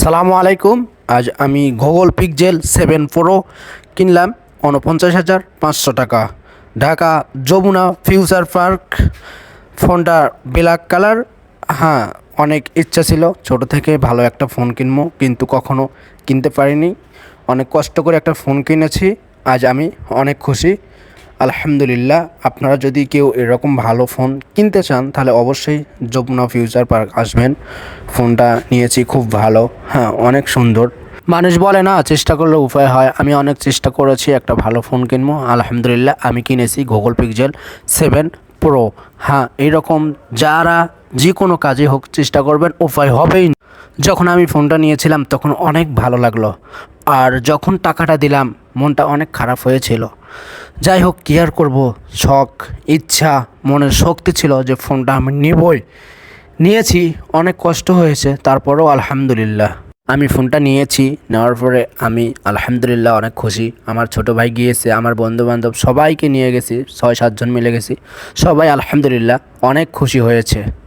সালামু আলাইকুম। আজ আমি গুগল পিকজেল সেভেন প্রো কিনলাম উনপঞ্চাশ হাজার পাঁচশো টাকা। ঢাকা যমুনা ফিউচার পার্ক, ফোনটা ব্ল্যাক কালার। হ্যাঁ অনেক ইচ্ছা ছিল, ছোট থেকে ভালো একটা ফোন কিনবো, কিন্তু কখনো কিনতে পারিনি। অনেক কষ্ট করে একটা ফোন কিনেছি, আজ আমি অনেক খুশি। আলহামদুলিল্লাহ, আপনারা যদি কেউ এরকম ভালো ফোন কিনতে চান, তাহলে অবশ্যই যমুনা ফিউচার পার্ক আসবেন। ফোনটা নিয়েছি খুব ভালো হ্যাঁ অনেক সুন্দর। মানুষ বলে না, চেষ্টা করলে উপায় হয়। আমি অনেক চেষ্টা করেছি একটা ভালো ফোন কিনবো। আলহামদুলিল্লাহ, আমি কিনেছি গুগল পিক্সেল সেভেন প্রো হ্যাঁ এইরকম যারা যে কোনো কাজে হোক, চেষ্টা করবেন, উপায় হবেই। যখন আমি ফোনটা নিয়েছিলাম, তখন অনেক ভালো লাগল। আর যখন টাকাটা দিলাম, মনটা অনেক খারাপ হয়েছিল। যাই হোক কি আর করব? শখ, ইচ্ছা, মনের শক্তি ছিল যে ফোনটা আমি নিবই। নিয়েছি, অনেক কষ্ট হয়েছে, তারপরেও আলহামদুলিল্লাহ। আমি ফোনটা নিয়েছি, নেওয়ার পরে আমি আলহামদুলিল্লাহ অনেক খুশি। আমার ছোট ভাই গিয়েছে, আমার বন্ধু বান্ধব সবাইকে নিয়ে গেছি, ছয়, সাতজন মিলে গেছি। সবাই আলহামদুলিল্লাহ অনেক খুশি হয়েছে।